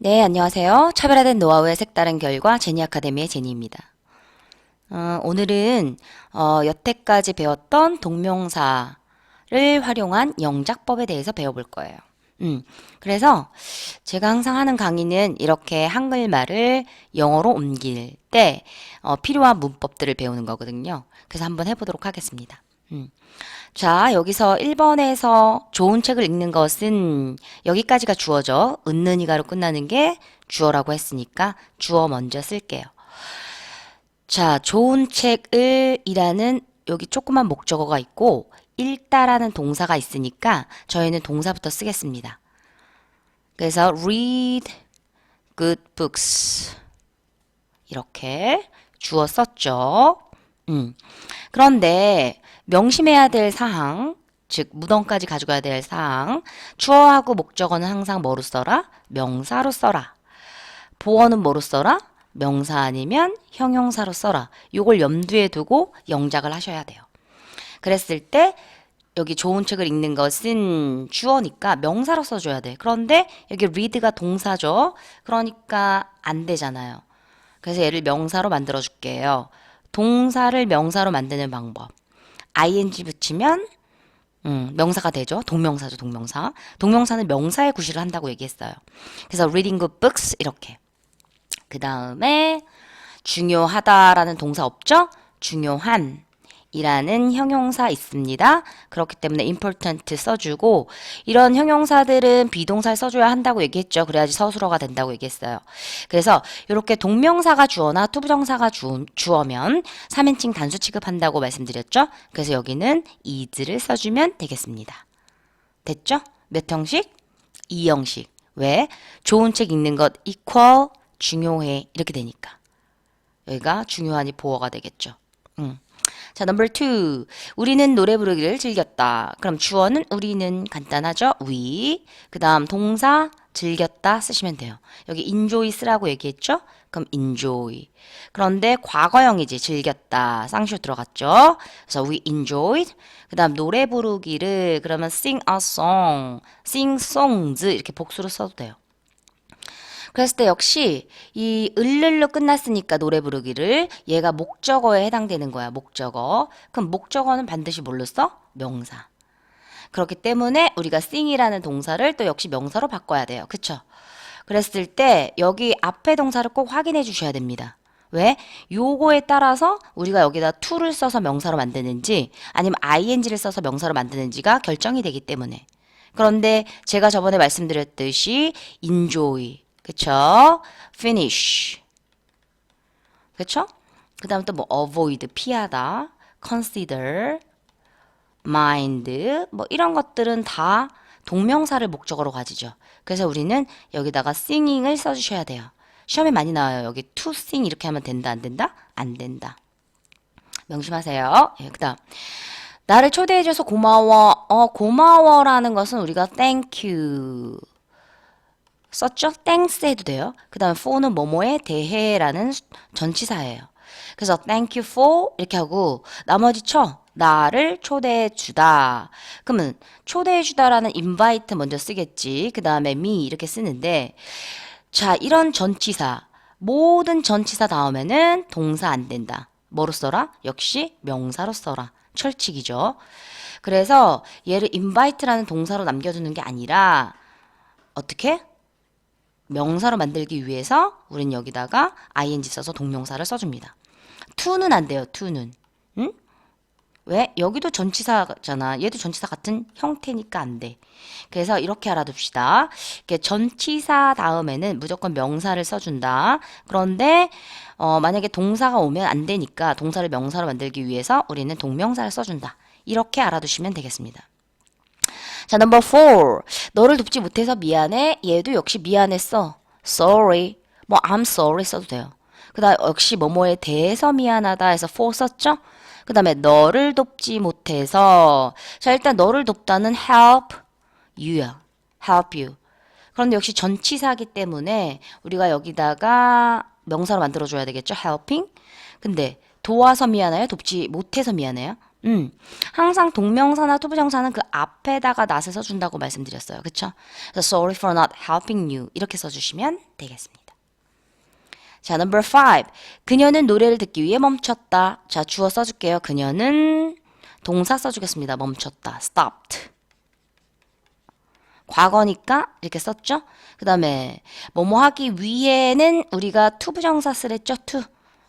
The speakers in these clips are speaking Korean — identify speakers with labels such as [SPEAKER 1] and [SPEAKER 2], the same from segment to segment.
[SPEAKER 1] 네, 안녕하세요. 차별화된 노하우의 색다른 결과 제니 아카데미의 제니입니다. 어, 오늘은 어, 여태까지 배웠던 동명사를 활용한 영작법에 대해서 배워볼 거예요. 음, 그래서 제가 항상 하는 강의는 이렇게 한글말을 영어로 옮길 때 어, 필요한 문법들을 배우는 거거든요. 그래서 한번 해보도록 하겠습니다. 음. 자, 여기서 1번에서 좋은 책을 읽는 것은 여기까지가 주어죠. 은는 이가로 끝나는 게 주어라고 했으니까 주어 먼저 쓸게요. 자, 좋은 책을 이라는 여기 조그만 목적어가 있고 읽다라는 동사가 있으니까 저희는 동사부터 쓰겠습니다. 그래서 read good books 이렇게 주어 썼죠. 음. 그런데 명심해야 될 사항, 즉 무덤까지 가져가야 될 사항, 주어하고 목적어는 항상 뭐로 써라? 명사로 써라. 보어는 뭐로 써라? 명사 아니면 형용사로 써라. 요걸 염두에 두고 영작을 하셔야 돼요. 그랬을 때 여기 좋은 책을 읽는 것은 주어니까 명사로 써줘야 돼. 그런데 여기 read가 동사죠. 그러니까 안 되잖아요. 그래서 얘를 명사로 만들어 줄게요. 동사를 명사로 만드는 방법. Ing 붙이면 음, 명사가 되죠. 동명사죠, 동명사. 동명사는 명사의 구실을 한다고 얘기했어요. 그래서 reading good books 이렇게. 그 다음에 중요하다라는 동사 없죠? 중요한 이라는 형용사 있습니다. 그렇기 때문에 important 써주고 이런 형용사들은 비동사를 써줘야 한다고 얘기했죠. 그래야지 서술어가 된다고 얘기했어요. 그래서 이렇게 동명사가 주어나 투부정사가 주, 주어면 3인칭 단수 취급한다고 말씀드렸죠. 그래서 여기는 is를 써주면 되겠습니다. 됐죠? 몇 형식? 이 형식. 왜? 좋은 책 읽는 것 equal 중요해 이렇게 되니까 여기가 중요하니 보어가 되겠죠. 음. 자, 투. 우리는 노래 부르기를 즐겼다. 그럼 주어는 우리는 간단하죠? we. 그 다음 동사 즐겼다 쓰시면 돼요. 여기 enjoy 쓰라고 얘기했죠? 그럼 enjoy. 그런데 과거형이지 즐겼다. 쌍시오 들어갔죠? 그래서 we enjoyed. 그 다음 노래 부르기를 그러면 sing a song, sing songs 이렇게 복수로 써도 돼요. 그랬을 때 역시 이 을를로 끝났으니까 노래 부르기를 얘가 목적어에 해당되는 거야. 목적어. 그럼 목적어는 반드시 뭘로 써? 명사. 그렇기 때문에 우리가 sing이라는 동사를 또 역시 명사로 바꿔야 돼요. 그쵸? 그랬을 때 여기 앞에 동사를 꼭 확인해 주셔야 됩니다. 왜? 요거에 따라서 우리가 여기다 to를 써서 명사로 만드는지 아니면 ing를 써서 명사로 만드는지가 결정이 되기 때문에. 그런데 제가 저번에 말씀드렸듯이 enjoy, 그쵸? finish. 그쵸? 그 다음 또 뭐 avoid, 피하다, consider, mind, 뭐 이런 것들은 다 동명사를 목적으로 가지죠. 그래서 우리는 여기다가 singing을 써주셔야 돼요. 시험에 많이 나와요. 여기 to sing 이렇게 하면 된다, 안 된다? 안 된다. 명심하세요. 예, 그 다음. 나를 초대해줘서 고마워. 어, 고마워라는 것은 우리가 thank you. 썼죠? thanks 해도 돼요. 그 다음에 for는 뭐뭐에 대해라는 전치사예요. 그래서 thank you for 이렇게 하고 나머지 쳐. 나를 초대해 주다. 그러면 초대해 주다라는 invite 먼저 쓰겠지. 그 다음에 me 이렇게 쓰는데 자, 이런 전치사 모든 전치사 다음에는 동사 안 된다. 뭐로 써라? 역시 명사로 써라. 철칙이죠. 그래서 얘를 invite라는 동사로 남겨두는 게 아니라 어떻게? 명사로 만들기 위해서 우린 여기다가 ing 써서 동명사를 써줍니다. to는 안 돼요. to는. 응? 왜? 여기도 전치사잖아. 얘도 전치사 같은 형태니까 안 돼. 그래서 이렇게 알아둡시다. 전치사 다음에는 무조건 명사를 써준다. 그런데 어, 만약에 동사가 오면 안 되니까 동사를 명사로 만들기 위해서 우리는 동명사를 써준다. 이렇게 알아두시면 되겠습니다. 자, 넘버 4. 너를 돕지 못해서 미안해. 얘도 역시 미안했어. sorry. 뭐 I'm sorry 써도 돼요. 그 다음 역시 뭐뭐에 대해서 미안하다 해서 for 썼죠? 그 다음에 너를 돕지 못해서 자, 일단 너를 돕다는 help you야. help you. 그런데 역시 전치사기 때문에 우리가 여기다가 명사로 만들어 줘야 되겠죠? helping. 근데 도와서 미안해요? 돕지 못해서 미안해요? 음, 항상 동명사나 투부정사는 그 앞에다가 not을 써준다고 말씀드렸어요. 그쵸? 그래서 sorry for not helping you 이렇게 써주시면 되겠습니다. 자, number five. 그녀는 노래를 듣기 위해 멈췄다. 자, 주어 써줄게요. 그녀는 동사 써주겠습니다. 멈췄다. stopped. 과거니까 이렇게 썼죠? 그 다음에 뭐뭐 하기 위해는 우리가 to 부정사 쓰랬죠? to.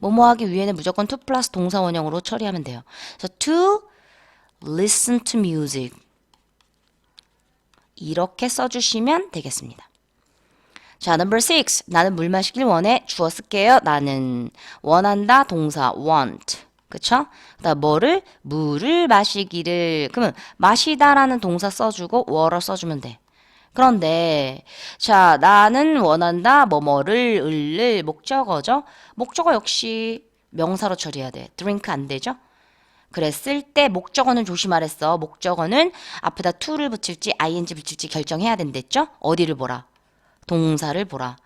[SPEAKER 1] 뭐뭐 하기 위해는 무조건 to 플러스 동사 원형으로 처리하면 돼요. 그래서 to listen to music. 이렇게 써주시면 되겠습니다. 자, number six. 나는 물 마시길 원해. 주어 쓸게요. 나는 원한다. 동사 want. 그쵸? 그 다음 뭐를? 물을 마시기를. 그러면 마시다라는 동사 써주고 water 써주면 돼. 그런데 자, 나는 원한다. 뭐뭐를 을을 목적어죠. 목적어 역시 명사로 처리해야 돼. drink 안 되죠? 그랬을 때 목적어는 조심하랬어. 목적어는 앞에다 to를 붙일지 ing 붙일지 결정해야 된댔죠? 어디를 보라? 동사를 보라.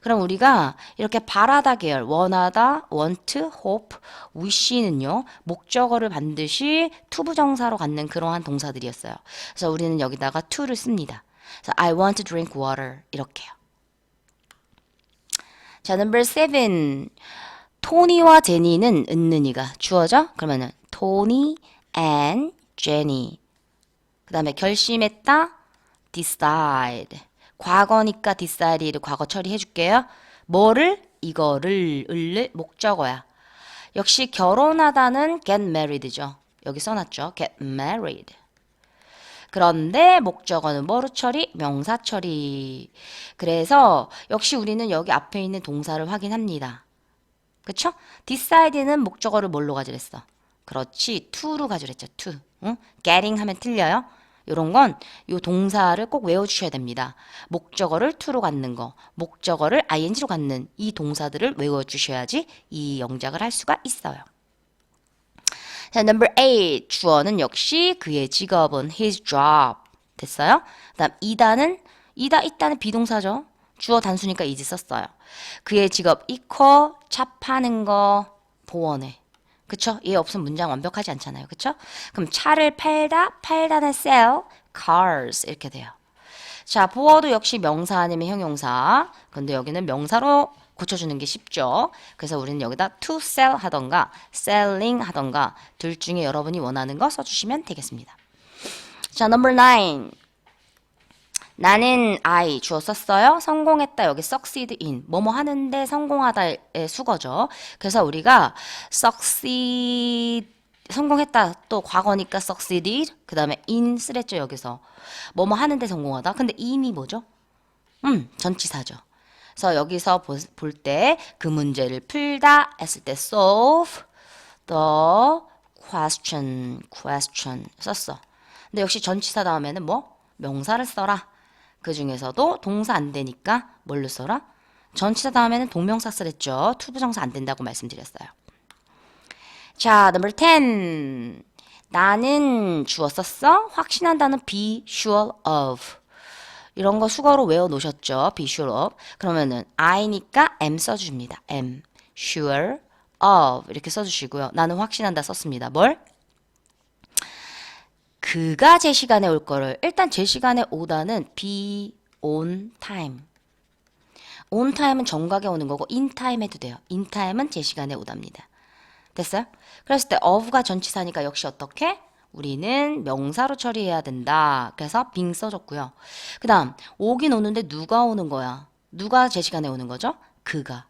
[SPEAKER 1] 그럼 우리가 이렇게 바라다 계열, 원하다, want, hope, wish는요, 목적어를 반드시 투부정사로 갖는 그러한 동사들이었어요. 그래서 우리는 여기다가 to를 씁니다. 그래서 I want to drink water. 이렇게요. 자, number seven. 토니와 제니는 은는이가 주어져? 그러면은 토니 and 제니. 그 다음에 결심했다. decide. 과거니까 decide를 과거 처리해 줄게요. 뭐를? 이거를, 을을 목적어야. 역시 결혼하다는 get married죠. 여기 써놨죠. get married. 그런데 목적어는 뭐로 처리? 명사 처리. 그래서 역시 우리는 여기 앞에 있는 동사를 확인합니다. 그쵸? decide는 목적어를 뭘로 가지랬어? 그렇지, to로 가지랬죠, to. 응? getting 하면 틀려요. 요런 건 요 동사를 꼭 외워주셔야 됩니다. 목적어를 to로 갖는 거, 목적어를 ing로 갖는 이 동사들을 외워주셔야지 이 영작을 할 수가 있어요. 자, number eight. 주어는 역시 그의 직업은 his job. 됐어요? 그 다음 이다는 이다 있다는 비동사죠. 주어 단수니까 이지 썼어요. 그의 직업 equal 차 파는 거 보원해. 그쵸? 얘 없으면 문장 완벽하지 않잖아요. 그쵸? 그럼 차를 팔다, 팔다는 sell, cars 이렇게 돼요. 자, 보어도 역시 명사 아니면 형용사. 근데 여기는 명사로 고쳐주는 게 쉽죠. 그래서 우리는 여기다 to sell 하던가 selling 하던가 둘 중에 여러분이 원하는 거 써주시면 되겠습니다. 자, number nine. 나는 I 주어 썼어요. 성공했다 여기 succeed in 뭐뭐 하는데 성공하다의 수거죠. 그래서 우리가 succeed 성공했다 또 과거니까 succeeded 그 다음에 in 쓰랬죠 여기서 뭐뭐 하는데 성공하다. 근데 in이 뭐죠? 음 전치사죠. 그래서 여기서 볼 때 그 문제를 풀다 했을 때 solve the question question 썼어. 근데 역시 전치사 다음에는 뭐 명사를 써라. 그 중에서도 동사 안 되니까 뭘로 써라? 전치사 다음에는 동명사 쓰랬죠. 투부정사 안 된다고 말씀드렸어요. 자, number 10. 나는 주어 썼어? 확신한다는 be sure of. 이런 거 수거로 외워 놓으셨죠? be sure of. 그러면은 I니까 am 써줍니다. am sure of 이렇게 써주시고요. 나는 확신한다 썼습니다. 뭘? 그가 제 시간에 올 거를 일단 제 시간에 오다는 be on time. on time은 정각에 오는 거고 in time 해도 돼요. in time은 제 시간에 오답니다. 됐어요? 그랬을 때 of가 전치사니까 역시 어떻게? 우리는 명사로 처리해야 된다. 그래서 being 써줬고요. 그 다음 오긴 오는데 누가 오는 거야? 누가 제 시간에 오는 거죠? 그가.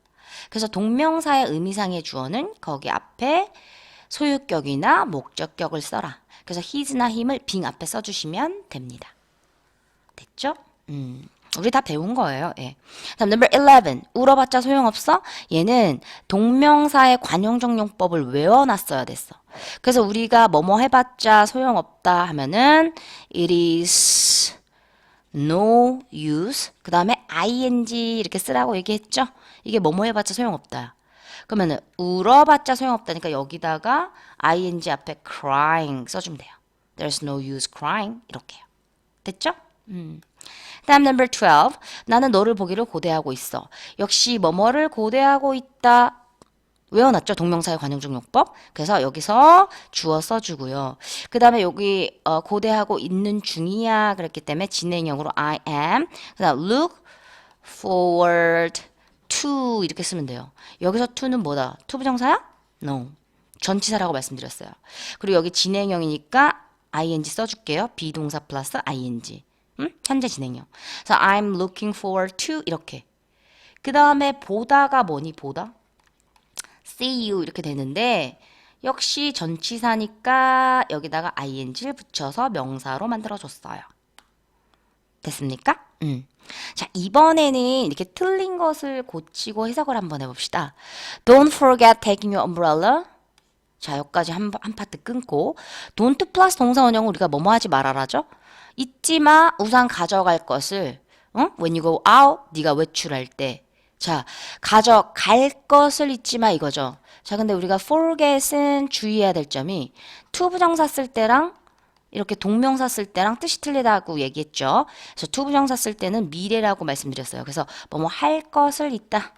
[SPEAKER 1] 그래서 동명사의 의미상의 주어는 거기 앞에 소유격이나 목적격을 써라. 그래서 his나 him을 being 앞에 써주시면 됩니다. 됐죠? 음. 우리 다 배운 거예요. 예. 다음 number 11. 울어봤자 소용없어? 얘는 동명사의 관용정용법을 외워놨어야 됐어. 그래서 우리가 뭐뭐 해봤자 소용없다 하면은 it is no use 그 다음에 ing 이렇게 쓰라고 얘기했죠? 이게 뭐뭐 해봤자 소용없다. 그러면은 울어봤자 소용없다니까 여기다가 ing 앞에 crying 써주면 돼요. There's no use crying 이렇게요. 됐죠? 음. 다음 number 12. 나는 너를 보기를 고대하고 있어. 역시 뭐뭐를 고대하고 있다. 외워놨죠? 동명사의 관용적 용법. 그래서 여기서 주어 써주고요. 그 다음에 여기 어, 고대하고 있는 중이야 그랬기 때문에 진행형으로 I am. 그 다음 look forward to 이렇게 쓰면 돼요. 여기서 to는 뭐다? to 부정사야? No. 전치사라고 말씀드렸어요. 그리고 여기 진행형이니까 ing 써줄게요. 비동사 플러스 ing. 음? 현재 진행형. 그래서 I'm looking forward to 이렇게. 그 다음에 보다가 뭐니 보다? See you 이렇게 되는데 역시 전치사니까 여기다가 ing를 붙여서 명사로 만들어줬어요. 됐습니까? 음. 자, 이번에는 이렇게 틀린 것을 고치고 해석을 한번 해봅시다. Don't forget taking your umbrella. 자, 여기까지 한, 한 파트 끊고 don't 플러스 동사 원형은 우리가 뭐뭐 하지 말아라죠? 잊지 마 우산 가져갈 것을 어? When you go out 네가 외출할 때 자, 가져갈 것을 잊지 마 이거죠. 자, 근데 우리가 forget은 주의해야 될 점이 to 부정사 쓸 때랑 이렇게 동명사 쓸 때랑 뜻이 틀리다고 얘기했죠. 그래서 to 부정사 쓸 때는 미래라고 말씀드렸어요. 그래서 뭐 뭐 할 것을 있다.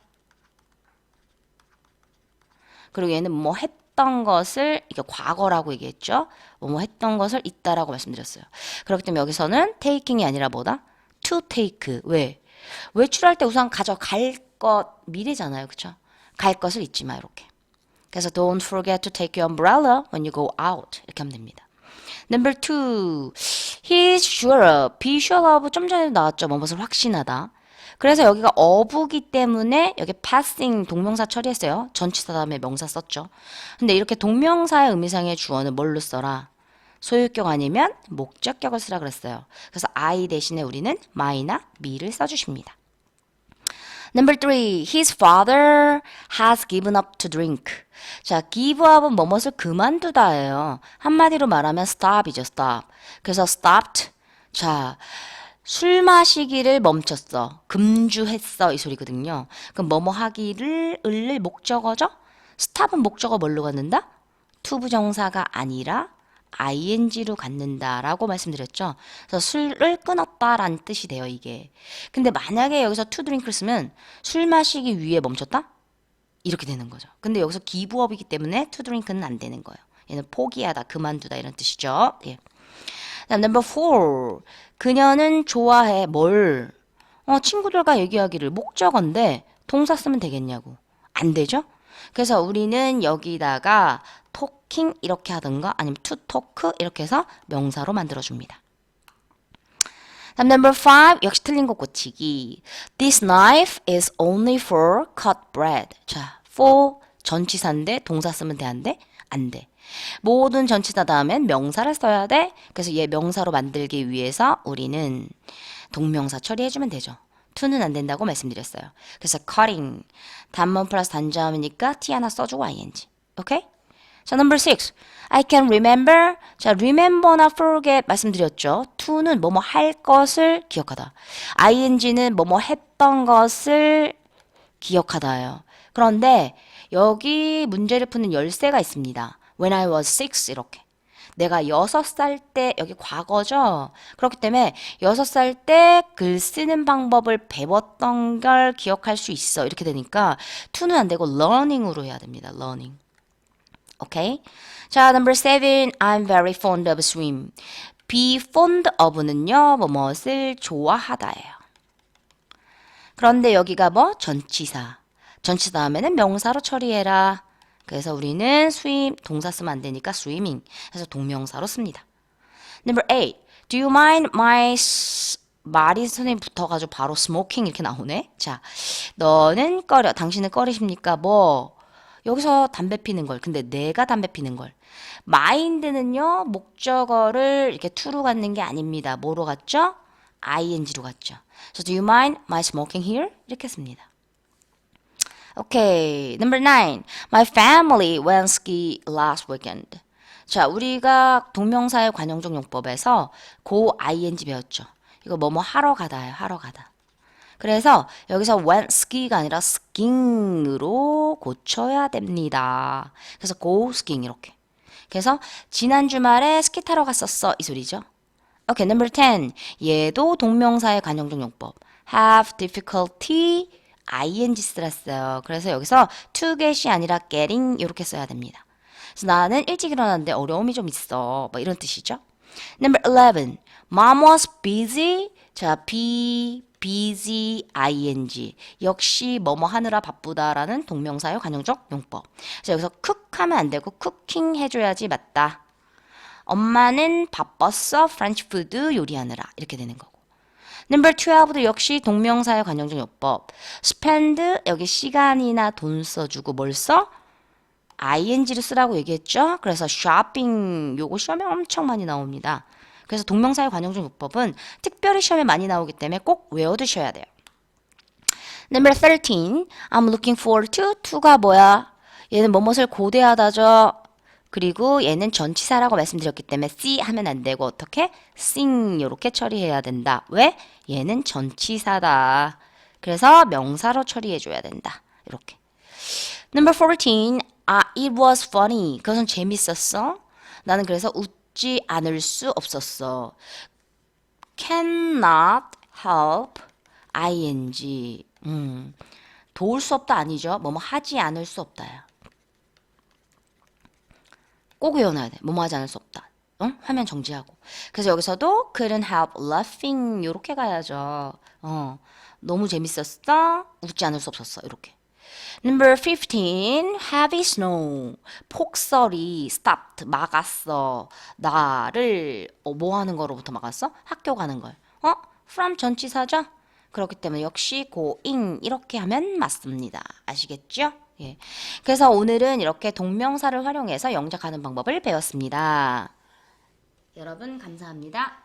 [SPEAKER 1] 그리고 얘는 뭐 했던 것을 이게 과거라고 얘기했죠. 뭐 뭐 했던 것을 있다라고 말씀드렸어요. 그렇기 때문에 여기서는 taking이 아니라 뭐다? to take. 왜? 외출할 때 우선 가져갈 것 미래잖아요. 그쵸? 갈 것을 잊지 마 이렇게. 그래서 don't forget to take your umbrella when you go out. 이렇게 하면 됩니다. Number two, he's sure. be sure of 좀 전에 나왔죠. 뭐뭇을 확신하다. 그래서 여기가 어부기 때문에 여기 passing 동명사 처리했어요. 전치사 다음에 명사 썼죠. 근데 이렇게 동명사의 의미상의 주어는 뭘로 써라? 소유격 아니면 목적격을 쓰라 그랬어요. 그래서 I 대신에 우리는 my나 me를 써주십니다. Number three, his father has given up to drink. 자, give up은 뭐뭇을 그만두다예요. 한마디로 말하면 stop이죠, stop. 그래서 stopped. 자, 술 마시기를 멈췄어. 금주했어. 이 소리거든요. 그럼 뭐뭐 하기를 을을 목적어죠? stop은 목적어 뭘로 갖는다? to 부정사가 아니라 ing로 갖는다라고 말씀드렸죠. 그래서 술을 끊었다라는 뜻이 돼요, 이게. 근데 만약에 여기서 to drink를 쓰면 술 마시기 위해 멈췄다? 이렇게 되는 거죠. 근데 여기서 기부업이기 때문에 to drink는 안 되는 거예요. 얘는 포기하다, 그만두다 이런 뜻이죠. 예. 다음 number four. 그녀는 좋아해 뭘? 어, 친구들과 얘기하기를 목적어인데 동사 쓰면 되겠냐고. 안 되죠? 그래서 우리는 여기다가 talking 이렇게 하든가 아니면 to talk 이렇게 해서 명사로 만들어 줍니다. 다음 number five 역시 틀린 거 고치기. This knife is only for cut bread. 자, for 전치사인데 동사 쓰면 돼 안 돼? 안 돼. 모든 전치사 다음엔 명사를 써야 돼. 그래서 얘 명사로 만들기 위해서 우리는 동명사 처리해주면 되죠. to는 안 된다고 말씀드렸어요. 그래서 cutting 단문 플러스 단자음이니까 t 하나 써주고 ing. 오케이? 자, number six. I can remember. 자, remember나 forget 말씀드렸죠. to는 뭐뭐 할 것을 기억하다. ing는 뭐뭐 했던 것을 기억하다예요. 그런데 여기 문제를 푸는 열쇠가 있습니다. When I was six 이렇게. 내가 여섯 살 때 여기 과거죠. 그렇기 때문에 여섯 살 때 글 쓰는 방법을 배웠던 걸 기억할 수 있어. 이렇게 되니까 to는 안 되고 learning으로 해야 됩니다. learning. 오케이. 자, number seven. I'm very fond of swim. be fond of는요. 뭐 무엇을 좋아하다예요. 그런데 여기가 뭐 전치사. 전치사 다음에는 명사로 처리해라. 그래서 우리는 swim 동사 쓰면 안 되니까 swimming 해서 동명사로 씁니다. Number eight. Do you mind my 말이 선생님 붙어가지고 바로 smoking 이렇게 나오네. 자, 너는 꺼려. 당신은 꺼리십니까? 뭐 여기서 담배 피는 걸. 근데 내가 담배 피는 걸. mind는요 목적어를 이렇게 to로 갖는 게 아닙니다. 뭐로 갔죠? ing로 갔죠. So do you mind my smoking here? 이렇게 씁니다. Okay, number nine. My family went ski last weekend. 자, 우리가 동명사의 관용적 용법에서 고 ing 배웠죠. 이거 뭐뭐 하러 가다예요. 하러 가다. 그래서 여기서 went ski가 아니라 skiing으로 고쳐야 됩니다. 그래서 go skiing 이렇게. 그래서 지난 주말에 스키 타러 갔었어 이 소리죠. 오케이, number 10. 얘도 동명사의 관용적 용법. have difficulty ing 쓰랬어요. 그래서 여기서 to get이 아니라 getting 이렇게 써야 됩니다. 그래서 나는 일찍 일어났는데 어려움이 좀 있어. 뭐 이런 뜻이죠. Number 11. Mom was busy. 자, be, busy, ing. 역시 뭐뭐 하느라 바쁘다라는 동명사의 관용적 용법. 그래서 여기서 cook 하면 안 되고 cooking 해줘야지 맞다. 엄마는 바빴어. 프렌치 푸드 요리하느라. 이렇게 되는 거고. Number 12도 역시 동명사의 관용적 용법. spend 여기 시간이나 돈 써주고 뭘 써? ing를 쓰라고 얘기했죠. 그래서 shopping 요거 시험에 엄청 많이 나옵니다. 그래서 동명사의 관용적 용법은 특별히 시험에 많이 나오기 때문에 꼭 외워두셔야 돼요. Number 13. I'm looking forward to. to가 뭐야? 얘는 뭐뭇을 고대하다죠. 그리고 얘는 전치사라고 말씀드렸기 때문에 see 하면 안 되고 어떻게? sing 이렇게 처리해야 된다. 왜? 얘는 전치사다. 그래서 명사로 처리해 줘야 된다. 이렇게. Number 14. 아, it was funny. 그것은 재밌었어. 나는 그래서 웃 지 않을 수 없었어. cannot help ing. 음. 도울 수 없다 아니죠. 뭐뭐 하지 않을 수 없다야. 꼭 외워놔야 돼. 뭐뭐 하지 않을 수 없다. 응? 화면 정지하고. 그래서 여기서도 couldn't help laughing 이렇게 가야죠. 어. 너무 재밌었어. 웃지 않을 수 없었어. 이렇게. Number 15. Heavy snow. 폭설이 stopped. 막았어. 나를 어, 뭐 하는 거로부터 막았어? 학교 가는 걸. 어? from 전치사죠? 그렇기 때문에 역시 going 이렇게 하면 맞습니다. 아시겠죠? 예. 그래서 오늘은 이렇게 동명사를 활용해서 영작하는 방법을 배웠습니다. 여러분 감사합니다.